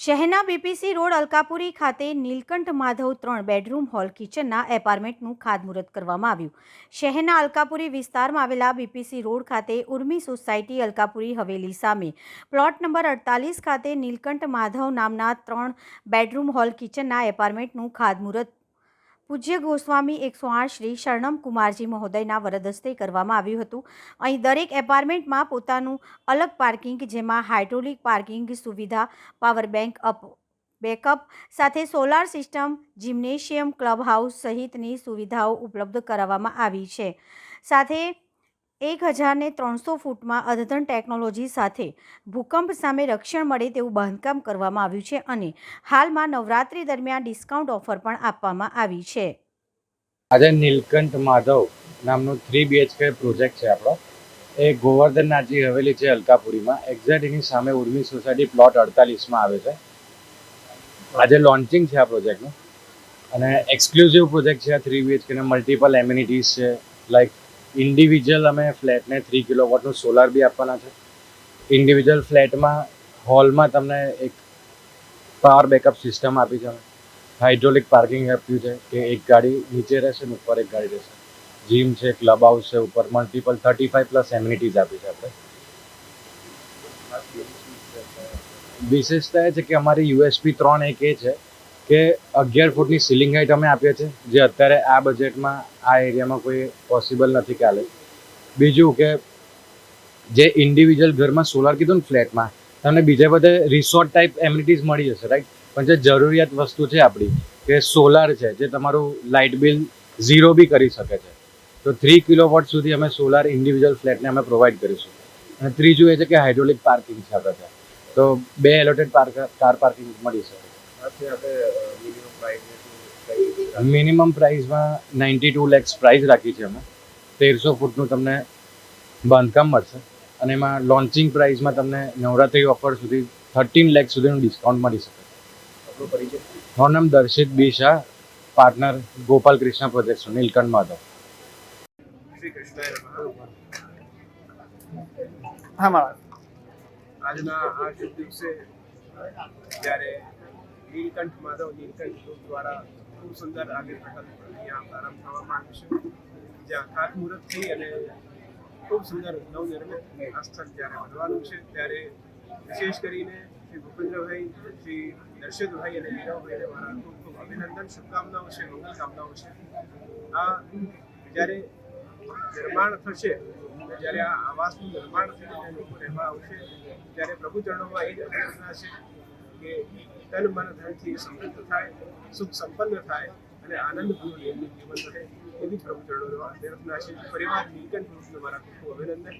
શહેરના BPC road Alkapuri ખાતે નીલકંઠ માધવ ત્રણ બેડરૂમ હોલ કિચનના એપાર્ટમેન્ટનું ખાતમુહૂર્ત કરવામાં આવ્યું. શહેરના અલકાપુરી વિસ્તારમાં આવેલા બીપીસી રોડ ખાતે ઉર્મી સોસાયટી અલકાપુરી હવેલી સામે પ્લોટ નંબર અડતાલીસ ખાતે નીલકંઠ માધવ નામના ત્રણ બેડરૂમ હોલ કિચનના એપાર્ટમેન્ટનું ખાતમુહૂર્ત પૂજ્ય ગોસ્વામી એકસો આઠ શ્રી શરણમ કુમારજી મહોદયના વરદસ્તે કરવામાં આવ્યું હતું. અહીં દરેક એપાર્ટમેન્ટમાં પોતાનું અલગ પાર્કિંગ જેમાં હાઇડ્રોલિક પાર્કિંગ સુવિધા, પાવર બેંક અપ, બેકઅપ સાથે solar system, gymnasium, club house સહિતની સુવિધાઓ ઉપલબ્ધ કરાવવામાં આવી છે. સાથે એક હજારને ત્રણસો ફૂટમાં અદ્યતન ટેકનોલોજી સાથે ભૂકંપ સામે રક્ષણ મળે તેવું બાંધકામ કરવામાં આવ્યું છે અને હાલમાં નવરાત્રી દરમિયાન ડિસ્કાઉન્ટ ઓફર પણ આપવામાં આવી છે. આજે નીલકંઠ માધવ નામનું થ્રી બીએચકે પ્રોજેક્ટ છે આપણો. એ ગોવર્ધનનાથજી હવેલી છે અલકાપુરીમાં. એક્ઝેક્ટ એની સામે ઉર્મી સોસાયટી પ્લોટ અડતાલીસમાં આવે છે. આજે લોન્ચિંગ છે આ પ્રોજેક્ટનું. અને એક્સક્લુઝિવ પ્રોજેક્ટ છે થ્રી બીએચકે મલ્ટિપલ એમ્યુનિટીઝ છે લાઈક ઇન્ડિવિજ્યુઅલ અમે ફ્લેટને થ્રી કિલો વોટનું સોલાર બી આપવાના છે. ઇન્ડિવિજ્યુઅલ ફ્લેટમાં હોલમાં તમને એક પાવર બેકઅપ સિસ્ટમ આપી છે. હાઇડ્રોલિક પાર્કિંગ આપ્યું છે, કે એક ગાડી નીચે રહેશે ને ઉપર એક ગાડી રહેશે. જીમ છે ક્લબ હાઉસ છે, ઉપર multiple thirty five plus amenities આપી છે આપણે. વિશેષતા એ છે કે અમારી યુએસપી ત્રણ એક એ છે. કે અગિયાર ફૂટની સીલિંગ હાઈટ અમે આપીએ છીએ, જે અત્યારે આ બજેટમાં આ એરિયામાં કોઈ પોસિબલ નથી ચાલે બીજું કે જે ઇન્ડિવિજ્યુઅલ ઘરમાં સોલાર કીધું ને ફ્લેટમાં તમને બીજે બધે રિસોર્ટ ટાઈપ એમ્યુનિટીઝ મળી જશે રાઈટ પણ જે જરૂરિયાત વસ્તુ છે આપણી, કે સોલાર છે, જે તમારું લાઇટ બિલ ઝીરો બી કરી શકે છે. તો થ્રી કિલો વોટ સુધી અમે સોલાર ઇન્ડિવિજ્યુઅલ ફ્લેટને અમે પ્રોવાઈડ કરીશું. અને ત્રીજું એ છે કે હાઇડ્રોલિક પાર્કિંગ છે આપણે તો બે એલોટેડ પાર્ક કાર પાર્કિંગ મળી શકે. મિનિમમ પ્રાઇસ પ્રાઇસમાં નાઇન્ટી ટુ લેક્સ પ્રાઇસ રાખી છે અમે. તેરસો ફૂટનું તમને બાંધકામ મળશે. અને એમાં લોન્ચિંગ પ્રાઇસમાં તમને નવરાત્રી ઓફર સુધી થર્ટીન લેક્સ સુધીનું ડિસ્કાઉન્ટ મળી શકે. મારું નામ Darshit B Shah partner Gopal Krishna project Nilkanth Madhav. Shri હા મારા આજના આ શુભ દિવસે જ્યારે નીલકંઠ માધવ નીલકંઠ ગ્રુપ દ્વારા ખૂબ સુંદર આગળ પ્રકલ્પ અહીંયા પ્રારંભ થવામાં આવ્યો છે. જ્યાં ખાતમુહૂર્ત થઈ અને ખૂબ સુંદર નવનિર્મિત આ સ્થળ જ્યારે બનવાનું છે, ત્યારે વિશેષ કરીને શ્રી ભૂપેન્દ્રભાઈ, શ્રી દર્શિતભાઈ અને નીરવભાઈને મારા ખૂબ ખૂબ અભિનંદન, શુભકામનાઓ છે મંગલકામનાઓ છે. આ જ્યારે નિર્માણ થશે, જ્યારે આ આવાસનું નિર્માણ થશે અને લોકો રહેવા આવશે, ત્યારે પ્રભુ ચરણોમાં એ જ અભ્યર્થના છે કે તન મન ધનથી સમૃદ્ધ થાય, સુખ સંપન્ન થાય અને આનંદપૂર્ણ એમનું જીવન રહે એવી પ્રભુ ચરણોમાં અભ્યર્થના છે. પરિવાર નીલકંઠ ગ્રુપને મારા ખૂબ ખૂબ અભિનંદન.